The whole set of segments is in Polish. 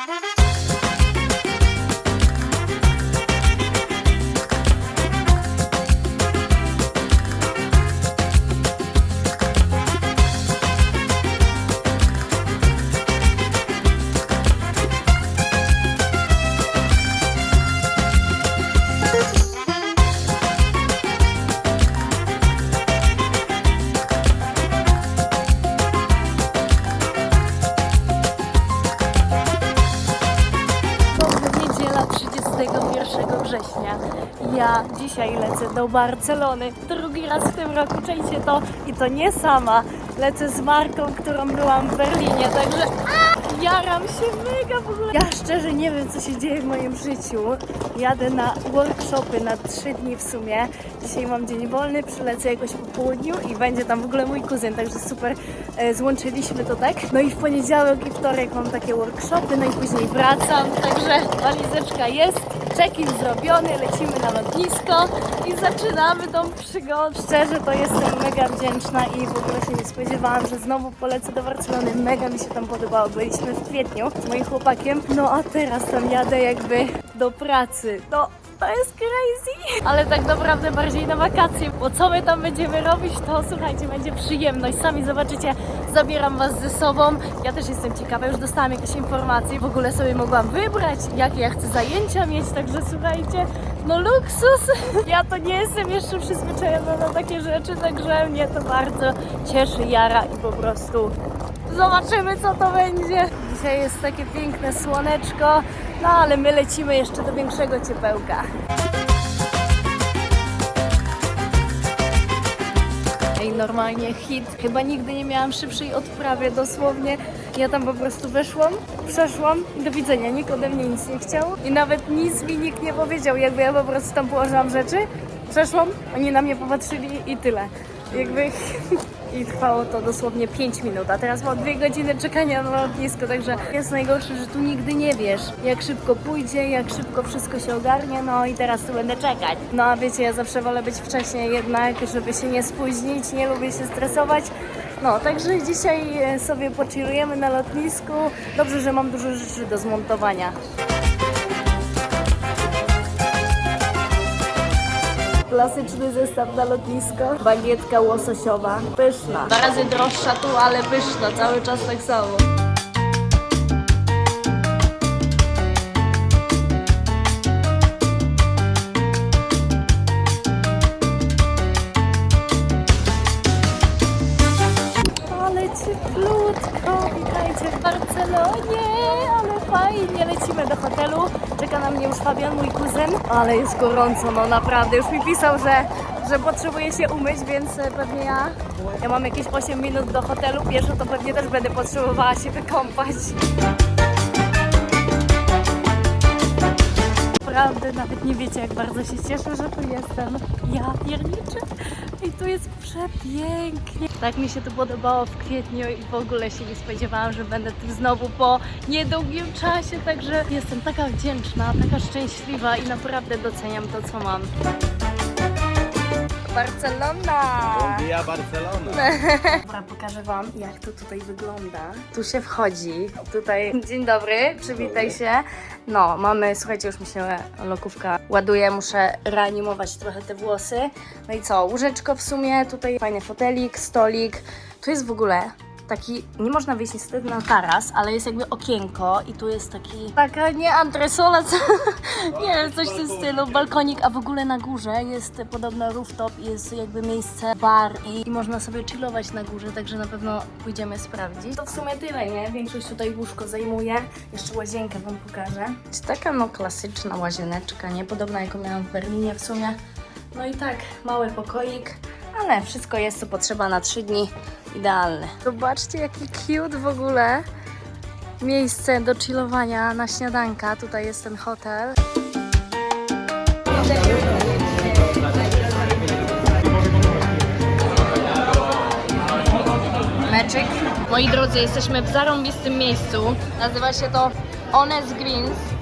Ha ha ha! Do Barcelony. Drugi raz w tym roku, czajcie to. I to nie sama. Lecę z Marką, którą byłam w Berlinie, także jaram się mega w ogóle. Ja szczerze nie wiem, co się dzieje w moim życiu. Jadę na workshopy na trzy dni w sumie. Dzisiaj mam dzień wolny, przylecę jakoś po południu i będzie tam w ogóle mój kuzyn, także super e, złączyliśmy to tak. No i w poniedziałek i wtorek mam takie workshopy, no i później wracam, także walizeczka jest, check-in zrobiony, lecimy na lotnisko i zaczynamy tą przygodę. Szczerze to jestem mega wdzięczna i w ogóle się nie spodziewałam, że znowu polecę do Barcelony. Mega mi się tam podobało. Byliśmy w kwietniu z moim chłopakiem, no a teraz tam jadę jakby do pracy. No to jest crazy! Ale tak naprawdę bardziej na wakacje, bo co my tam będziemy robić, to słuchajcie, będzie przyjemność. Sami zobaczycie, zabieram Was ze sobą. Ja też jestem ciekawa, już dostałam jakieś informacje. W ogóle sobie mogłam wybrać, jakie ja chcę zajęcia mieć, także słuchajcie, no luksus! Ja to nie jestem jeszcze przyzwyczajona na takie rzeczy, także mnie to bardzo cieszy, jara i po prostu Zobaczymy, co to będzie. Dzisiaj jest takie piękne słoneczko, no ale my lecimy jeszcze do większego ciepełka. Ej, normalnie hit. Chyba nigdy nie miałam szybszej odprawy, dosłownie. Ja tam po prostu weszłam, przeszłam i do widzenia. Nikt ode mnie nic nie chciał i nawet nic mi nikt nie powiedział. Jakby ja po prostu tam położyłam rzeczy, przeszłam, oni na mnie popatrzyli i tyle. Jakby i trwało to dosłownie 5 minut, a teraz mam 2 godziny czekania na lotnisko, także jest najgorsze, że tu nigdy nie wiesz, jak szybko pójdzie, jak szybko wszystko się ogarnie, no i teraz tu będę czekać. No a wiecie, ja zawsze wolę być wcześniej jednak, żeby się nie spóźnić, nie lubię się stresować. No, także dzisiaj e, sobie pochillujemy na lotnisku. Dobrze, że mam dużo rzeczy do zmontowania. Klasyczny zestaw na lotnisko. Bagietka łososiowa. Pyszna. Dwa razy droższa tu, ale pyszna. Cały czas tak samo. Ale cieplutko, witajcie w Barcelonie, ale fajnie, lecimy do hotelu, mnie już Fabian, mój kuzyn, ale jest gorąco, no naprawdę, już mi pisał, że, że potrzebuje się umyć, więc e, pewnie ja, ja mam jakieś 8 minut do hotelu, pieszo to pewnie też będę potrzebowała się wykąpać. Naprawdę nawet nie wiecie, jak bardzo się cieszę, że tu jestem. Ja pierniczę. I tu jest przepięknie. Tak mi się tu podobało w kwietniu i w ogóle się nie spodziewałam, że będę tu znowu po niedługim czasie. Także jestem taka wdzięczna, taka szczęśliwa i naprawdę doceniam to, co mam. Barcelona! Via Barcelona. Dobra, pokażę Wam, jak to tutaj wygląda. Tu się wchodzi. Tutaj, dzień dobry, przywitaj się. No, mamy, słuchajcie, już mi się lokówka ładuje, muszę reanimować trochę te włosy. No i co, łóżeczko w sumie, tutaj fajny fotelik, stolik. Tu jest w ogóle taki, nie można wyjść niestety na taras, ale jest jakby okienko i tu jest taki, taka nie antresola, co, nie wiem, coś w tym stylu, balkonik, a w ogóle na górze jest podobno rooftop, jest jakby miejsce, bar i, i można sobie chillować na górze, także na pewno pójdziemy sprawdzić. To w sumie tyle, nie? Większość tutaj łóżko zajmuje, jeszcze łazienkę Wam pokażę. Jest taka no klasyczna łazieneczka, nie? Podobna jaką miałam w Berlinie w sumie. No i tak, mały pokoik, ale wszystko jest co potrzeba na 3 dni. Idealne. Zobaczcie jaki cute w ogóle miejsce do chillowania na śniadanka. Tutaj jest ten hotel. Magic. Moi drodzy, jesteśmy w zarąbistym miejscu. Nazywa się to Honest Greens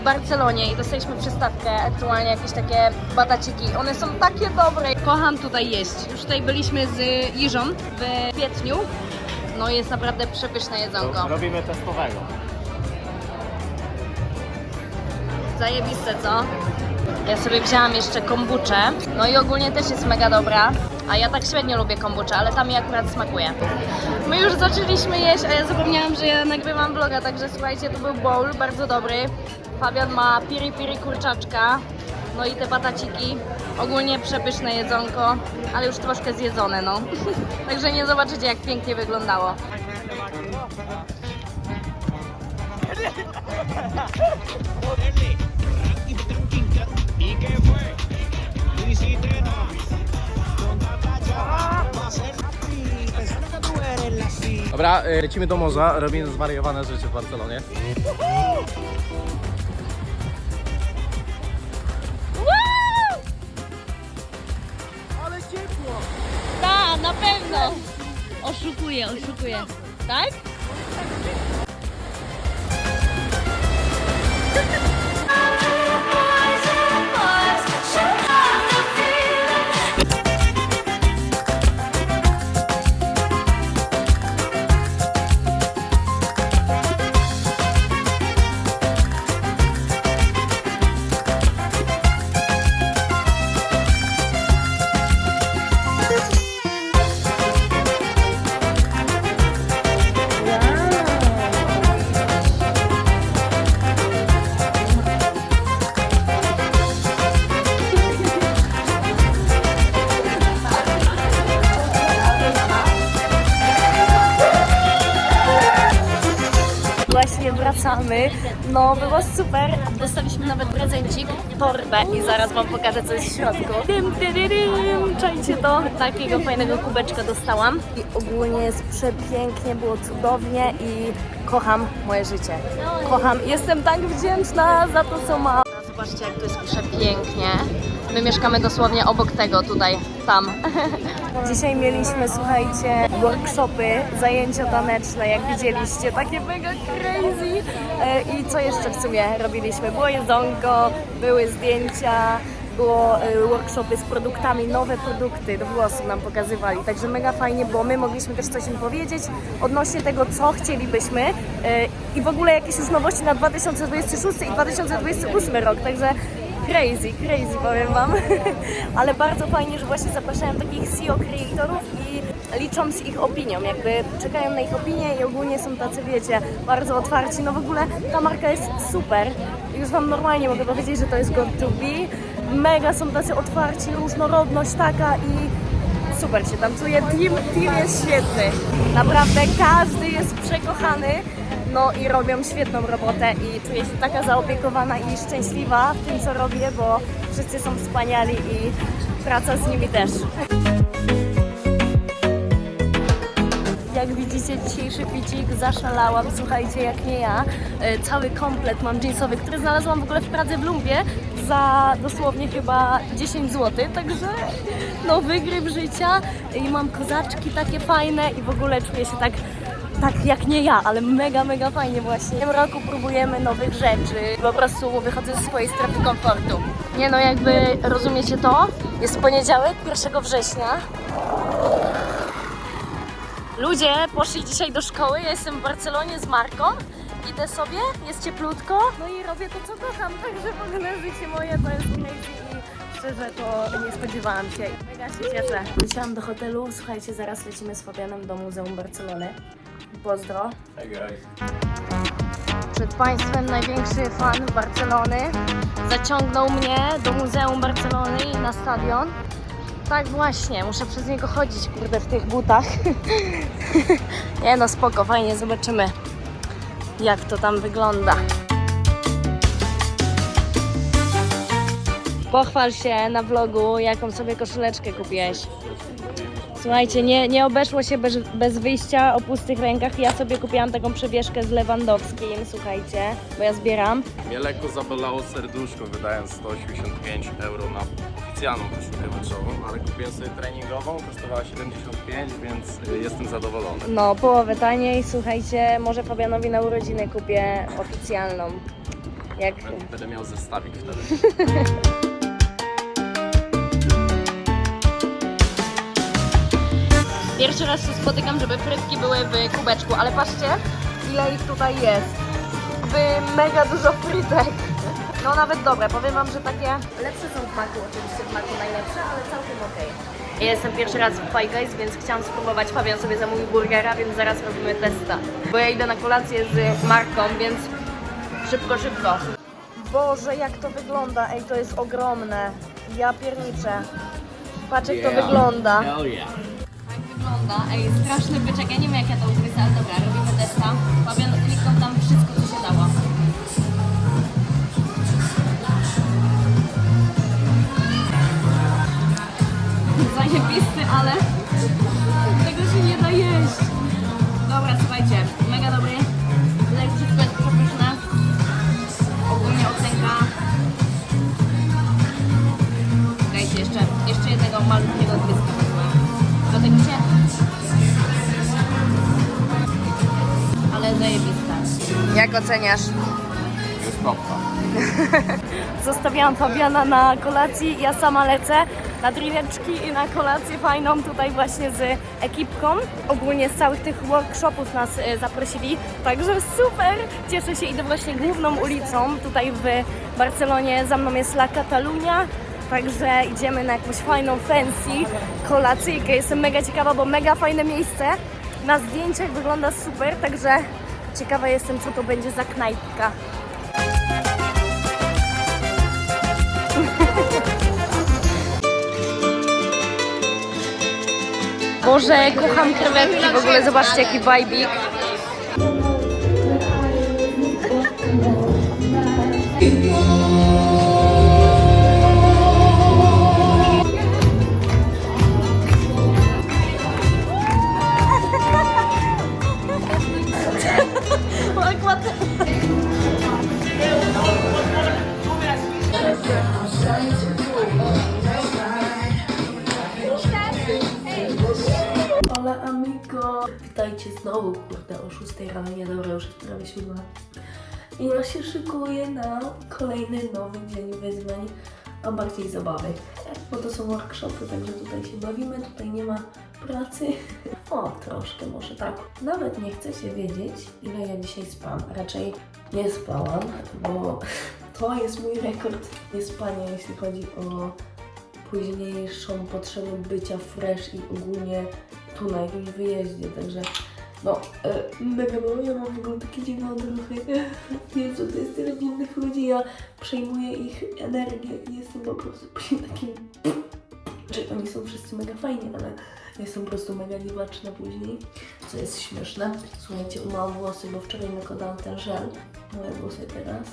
w Barcelonie i dostaliśmy przystawkę, aktualnie jakieś takie bataciki. One są takie dobre. Kocham tutaj jeść. Już tutaj byliśmy z Iżą w kwietniu. No jest naprawdę przepyszne jedzonko. Robimy testowego. Zajebiste, co? Ja sobie wzięłam jeszcze kombuczę, no i ogólnie też jest mega dobra, a ja tak średnio lubię kombuczę, ale ta mi akurat smakuje. My już zaczęliśmy jeść, a ja zapomniałam, że ja nagrywam vloga, także słuchajcie, to był bowl, bardzo dobry. Fabian ma piri piri kurczaczka, no i te pataciki. Ogólnie przepyszne jedzonko, ale już troszkę zjedzone, no. Także nie zobaczycie, jak pięknie wyglądało. Dobra, y, lecimy do morza, robimy zwariowane rzeczy w Barcelonie. Pewno. Oszukuję, oszukuję. Tak? Nawet prezencik, torbę i zaraz wam pokażę, co jest w środku. Tyryrym, czajcie to. Takiego fajnego kubeczka dostałam. I ogólnie jest przepięknie, było cudownie i kocham moje życie. Kocham. Jestem tak wdzięczna za to, co mam. Zobaczcie, jak tu jest przepięknie. My mieszkamy dosłownie obok tego, tutaj, tam. Dzisiaj mieliśmy, słuchajcie, workshopy, zajęcia taneczne, jak widzieliście, takie mega crazy. E, I co jeszcze w sumie robiliśmy? Było jedzonko, były zdjęcia, było e, workshopy z produktami, nowe produkty do włosów nam pokazywali, także mega fajnie, bo my mogliśmy też coś im powiedzieć odnośnie tego, co chcielibyśmy e, i w ogóle jakieś już nowości na 2026 i 2028 rok, także crazy, crazy powiem Wam, ale bardzo fajnie, że właśnie zapraszają takich CEO creatorów i liczą z ich opinią, jakby czekają na ich opinię i ogólnie są tacy, wiecie, bardzo otwarci, no w ogóle ta marka jest super, już Wam normalnie mogę powiedzieć, że to jest God to be, mega są tacy otwarci, różnorodność taka i super się tam czuję, team, team jest świetny, naprawdę każdy jest przekochany, no i robią świetną robotę i czuję się taka zaopiekowana i szczęśliwa w tym, co robię, bo wszyscy są wspaniali i praca z nimi też. Jak widzicie, dzisiejszy ficik zaszalałam, słuchajcie, jak nie ja. E, Cały komplet mam jeansowy, który znalazłam w ogóle w Pradze w Lumbie za dosłownie chyba 10 zł, także no wygryw życia i mam kozaczki takie fajne i w ogóle czuję się tak tak jak nie ja, ale mega, mega fajnie właśnie. W tym roku próbujemy nowych rzeczy. Po prostu wychodzę ze swojej strefy komfortu. Nie no, jakby rozumiecie to? Jest poniedziałek, 1 września. Ludzie poszli dzisiaj do szkoły, ja jestem w Barcelonie z Marką. Idę sobie, jest cieplutko, no i robię to, co kocham. Także w ogóle życie moje to jest crazy i szczerze to nie spodziewałam się. Mega się cieszę. Wróciłam do hotelu, słuchajcie, zaraz lecimy z Fabianem do Muzeum Barcelony. Pozdro. Hey guys. Przed Państwem największy fan Barcelony zaciągnął mnie do Muzeum Barcelony i na stadion. Tak właśnie, muszę przez niego chodzić, kurde, w tych butach. Nie no, spoko, fajnie, zobaczymy jak to tam wygląda. Pochwal się na vlogu, jaką sobie koszuleczkę kupiłeś. Słuchajcie, nie, nie obeszło się bez, bez wyjścia o pustych rękach. Ja sobie kupiłam taką przewieszkę z Lewandowskim, słuchajcie, bo ja zbieram. Mnie zabolało serduszko, wydając 185 euro na oficjalną koszulkę meczową, ale kupiłem sobie treningową, kosztowała 75, więc y, jestem zadowolony. No, połowę taniej, słuchajcie, może Fabianowi na urodziny kupię oficjalną. Jak Będę- Będę miał zestawik wtedy. Pierwszy raz się spotykam, żeby frytki były w kubeczku, ale patrzcie, ile ich tutaj jest. Jakby mega dużo frytek. No nawet dobre, powiem Wam, że takie lepsze są w maku, oczywiście w maku najlepsze, ale całkiem okej. Ja jestem pierwszy raz w Five Guys, więc chciałam spróbować. Fabian sobie zamówił burgera, więc zaraz robimy testa. Bo ja idę na kolację z Marką, więc szybko, szybko. Boże, jak to wygląda. Ej, to jest ogromne. Ja pierniczę. Patrz jak to wygląda. Hell yeah. Tak wygląda. Ej, straszny byczek. Ja nie wiem jak ja to ugryzę, ale dobra, robimy testa. Fabian kliknął tam wszystko, oceniasz? Jest kopka. Zostawiałam Fabiana na kolacji, ja sama lecę na drineczki i na kolację fajną tutaj właśnie z ekipką. Ogólnie z całych tych workshopów nas e, zaprosili, także super! Cieszę się, idę właśnie główną ulicą tutaj w Barcelonie, za mną jest La Catalunya. Także idziemy na jakąś fajną fancy kolacyjkę. Jestem mega ciekawa, bo mega fajne miejsce. Na zdjęciach wygląda super, także ciekawa jestem, co to będzie za knajpka. Boże, kocham krewetki, w ogóle zobaczcie jaki vibik. Bo to są workshopy, także tutaj się bawimy, tutaj nie ma pracy. O, troszkę może tak. Nawet nie chcę się wiedzieć, ile ja dzisiaj spałam. Raczej nie spałam, bo to jest mój rekord niespania, jeśli chodzi o późniejszą potrzebę bycia fresh i ogólnie tu na jakimś wyjeździe, także no, mega mało, ja mam w ogóle takie dziwne odruchy. Jezu, to jest tyle dziwnych ludzi, ja przejmuję ich energię i jestem po prostu takim... Czy oni są wszyscy mega fajni, ale jestem po prostu mega dziwaczna później, co jest śmieszne. Słuchajcie, umyłam włosy, bo wczoraj nakładałam ten żel, moje włosy teraz,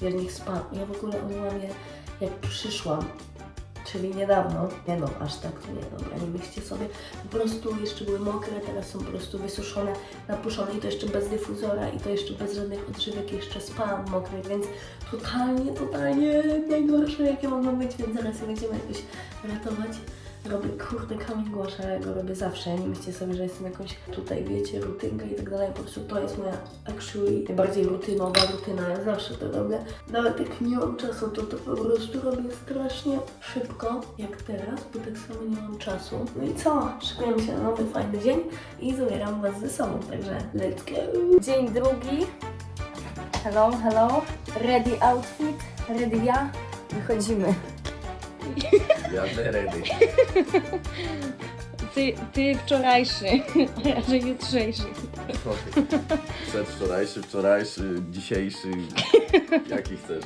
ja w nich spałam. Ja w ogóle umyłam je jak przyszłam czyli niedawno. Nie no, aż tak to nie, dobra, nie myślcie sobie. Po prostu jeszcze były mokre, teraz są po prostu wysuszone, napuszone i to jeszcze bez dyfuzora i to jeszcze bez żadnych odżywek, jeszcze spałam mokrej, więc totalnie, totalnie najgorsze jakie mogą być, więc zaraz je będziemy jakoś ratować. Robię kurde głosza, ale go robię zawsze. Nie myślcie sobie, że jestem jakąś tutaj, wiecie, rutynka i tak dalej. Po prostu to jest moja actually najbardziej rutynowa rutyna. Ja zawsze to robię. Nawet jak nie mam czasu, to to po prostu robię strasznie szybko, jak teraz, bo tak samo nie mam czasu. No i co? Szykujemy się na nowy, fajny dzień i zabieram Was ze sobą, także let's go! Dzień drugi. Hello, hello. Ready outfit, ready ja. Wychodzimy. Jadę ready. Ty, ty wczorajszy, a że jutrzejszy. Przedwczorajszy, wczorajszy, dzisiejszy, jaki chcesz.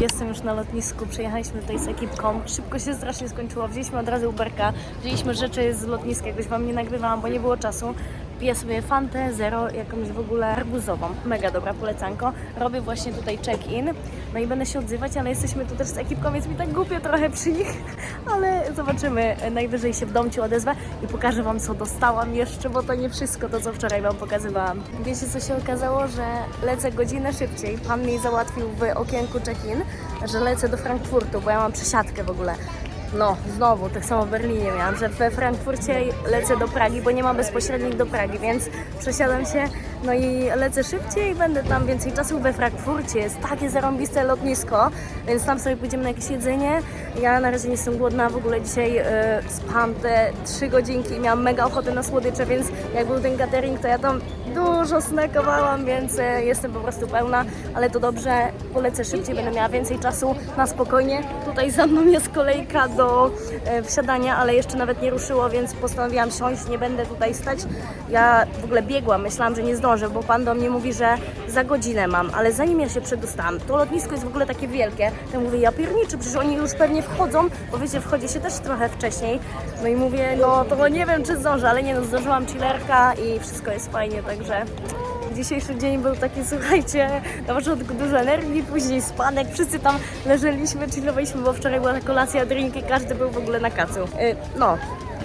Jestem już na lotnisku, przyjechaliśmy tutaj z ekipką. Szybko się strasznie skończyło. Wzięliśmy od razu Uberka, wzięliśmy rzeczy z lotniska, jakoś Wam nie nagrywałam, bo nie było czasu. Piję sobie Fantę Zero, jakąś w ogóle arbuzową. Mega dobra polecanko. Robię właśnie tutaj check-in. No i będę się odzywać, ale jesteśmy tu też z ekipką, więc mi tak głupio trochę przy nich. Ale zobaczymy. Najwyżej się w domciu odezwę i pokażę Wam, co dostałam jeszcze, bo to nie wszystko to, co wczoraj Wam pokazywałam. Wiecie, co się okazało? Że lecę godzinę szybciej. Pan mi załatwił w okienku check-in, że lecę do Frankfurtu, bo ja mam przesiadkę w ogóle. No, znowu, tak samo w Berlinie miałam, że we Frankfurcie lecę do Pragi, bo nie mam bezpośrednich do Pragi, więc przesiadam się, no i lecę szybciej, będę tam więcej czasu we Frankfurcie. Jest takie zarąbiste lotnisko, więc tam sobie pójdziemy na jakieś jedzenie. Ja na razie nie jestem głodna, w ogóle dzisiaj e, spałam te trzy godzinki i miałam mega ochotę na słodycze, więc jak był ten catering, to ja tam dużo snackowałam, więc e, jestem po prostu pełna, ale to dobrze, polecę szybciej, będę miała więcej czasu na spokojnie. Tutaj za mną jest kolejka do e, wsiadania, ale jeszcze nawet nie ruszyło, więc postanowiłam siąść, nie będę tutaj stać. Ja w ogóle biegłam, myślałam, że nie zdążę, bo pan do mnie mówi, że za godzinę mam, ale zanim ja się przedostałam, to lotnisko jest w ogóle takie wielkie, to mówię, ja pierniczę, przecież oni już pewnie wchodzą, bo wiecie, wchodzi się też trochę wcześniej, no i mówię, no to nie wiem, czy zdążę, ale nie no, zdążyłam chillerka i wszystko jest fajnie, także dzisiejszy dzień był taki, słuchajcie, na początku dużo energii, później spadek, wszyscy tam leżeliśmy, chillowaliśmy, bo wczoraj była kolacja, drinki, każdy był w ogóle na kacu. Y, no,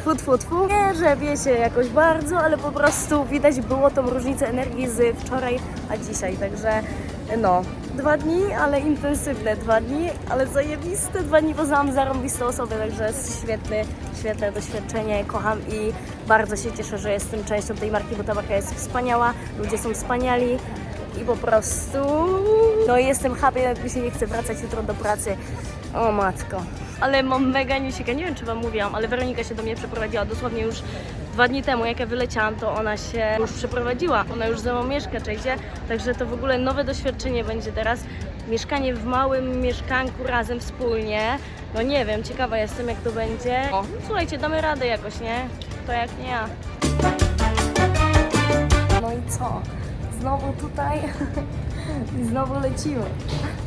Fu, fu, fu. Nie, że wiecie jakoś bardzo, ale po prostu widać było tą różnicę energii z wczoraj, a dzisiaj, także no, dwa dni, ale intensywne dwa dni, ale zajebiste dwa dni, poznałam zarąbiste osoby, także jest świetny, świetne doświadczenie, kocham i bardzo się cieszę, że jestem częścią tej marki, bo ta marka jest wspaniała, ludzie są wspaniali i po prostu no jestem happy, jak mi się nie chce wracać jutro do pracy. O matko. Ale mam mega niesikę, nie wiem czy wam mówiłam, ale Weronika się do mnie przeprowadziła dosłownie już dwa dni temu, jak ja wyleciałam, to ona się już przeprowadziła. Ona już ze mną mieszka, czajcie? Także to w ogóle nowe doświadczenie będzie teraz. Mieszkanie w małym mieszkanku razem wspólnie. No nie wiem, ciekawa jestem jak to będzie. O, słuchajcie, damy radę jakoś, nie? To jak nie ja. No i co? Znowu tutaj i znowu lecimy.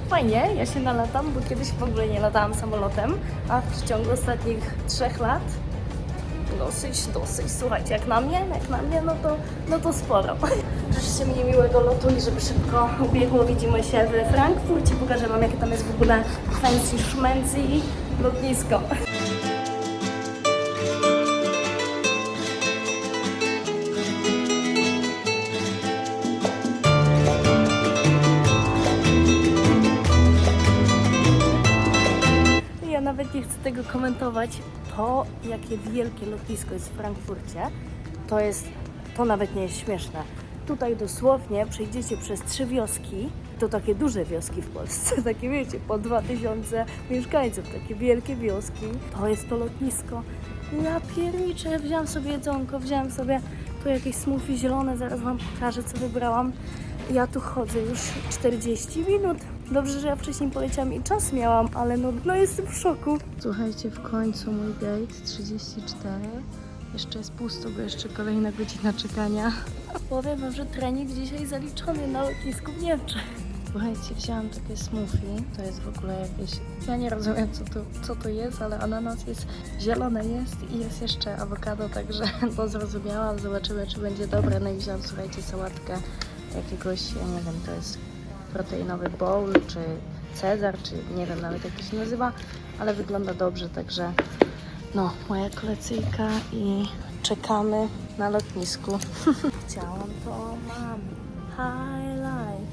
Fajnie, ja się nalatam, bo kiedyś w ogóle nie latałam samolotem, a w ciągu ostatnich trzech lat dosyć, dosyć. Słuchajcie, jak na mnie, jak na mnie, no to, no to sporo. Życzcie mi miłego lotu i żeby szybko ubiegło. Widzimy się w Frankfurcie. Pokażę wam, jakie tam jest w ogóle fancy szmency i lotnisko. Nawet nie chcę tego komentować. To, jakie wielkie lotnisko jest w Frankfurcie, to jest, to nawet nie jest śmieszne. Tutaj dosłownie przejdziecie przez trzy wioski, to takie duże wioski w Polsce, takie wiecie, po 2000 mieszkańców, takie wielkie wioski. To jest to lotnisko. Ja pierniczę, wziąłam sobie jedzonko, wziąłam sobie tu jakieś smoothie zielone, zaraz Wam pokażę, co wybrałam. Ja tu chodzę już 40 minut. Dobrze, że ja wcześniej poleciałam i czas miałam, ale no, no jestem w szoku. Słuchajcie, w końcu mój gate 34. Jeszcze jest pusto, bo jeszcze kolejna godzina czekania. Powiem wam, że trening dzisiaj zaliczony na lotnisku w Niemczech. Słuchajcie, wzięłam takie smoothie. To jest w ogóle jakieś... Ja nie rozumiem, co to, co to jest, ale ananas jest zielone jest i jest jeszcze awokado, także to zrozumiałam. Zobaczymy, czy będzie dobre. No i wzięłam, słuchajcie, sałatkę jakiegoś, ja nie wiem, to jest proteinowy bowl, czy Cezar, czy nie wiem nawet jak to się nazywa, ale wygląda dobrze, także no, moja kolecyjka i czekamy na lotnisku. Chciałam to, mam. High life.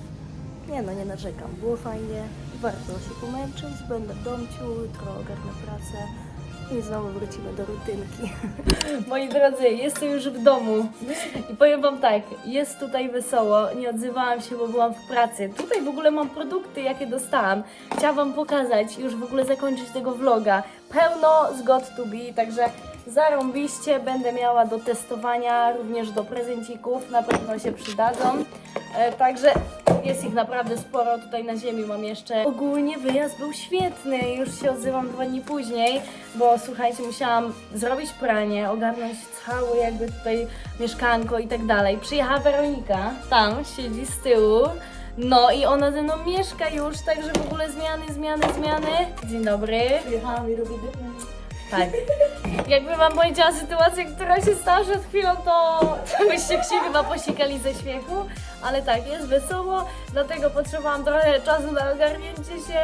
Nie no, nie narzekam, było fajnie, warto się pomęczyć, będę w domciu, jutro ogarnę pracę i znowu wrócimy do rutynki. Moi drodzy, jestem już w domu i powiem Wam tak, jest tutaj wesoło, nie odzywałam się, bo byłam w pracy. Tutaj w ogóle mam produkty, jakie dostałam. Chciałam Wam pokazać, już w ogóle zakończyć tego vloga. Pełno z God to be, także zarąbiście będę miała do testowania, również do prezencików, na pewno się przydadzą. E, także jest ich naprawdę sporo, tutaj na ziemi mam jeszcze. Ogólnie wyjazd był świetny, już się odzywam dwa dni później, bo słuchajcie, musiałam zrobić pranie, ogarnąć całe jakby tutaj mieszkanko i tak dalej. Przyjechała Weronika, tam siedzi z tyłu. No i ona ze mną mieszka już, także w ogóle zmiany, zmiany, zmiany. Dzień dobry. Przyjechałam i robię tak. Jakby wam powiedziała sytuację, która się stała przed chwilą, to, byście się chyba posikali ze śmiechu. Ale tak, jest wesoło, dlatego potrzebowałam trochę czasu na ogarnięcie się,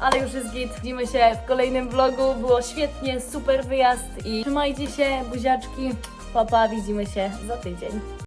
ale już jest git. Widzimy się w kolejnym vlogu. Było świetnie, super wyjazd i trzymajcie się, buziaczki. Papa, widzimy się za tydzień.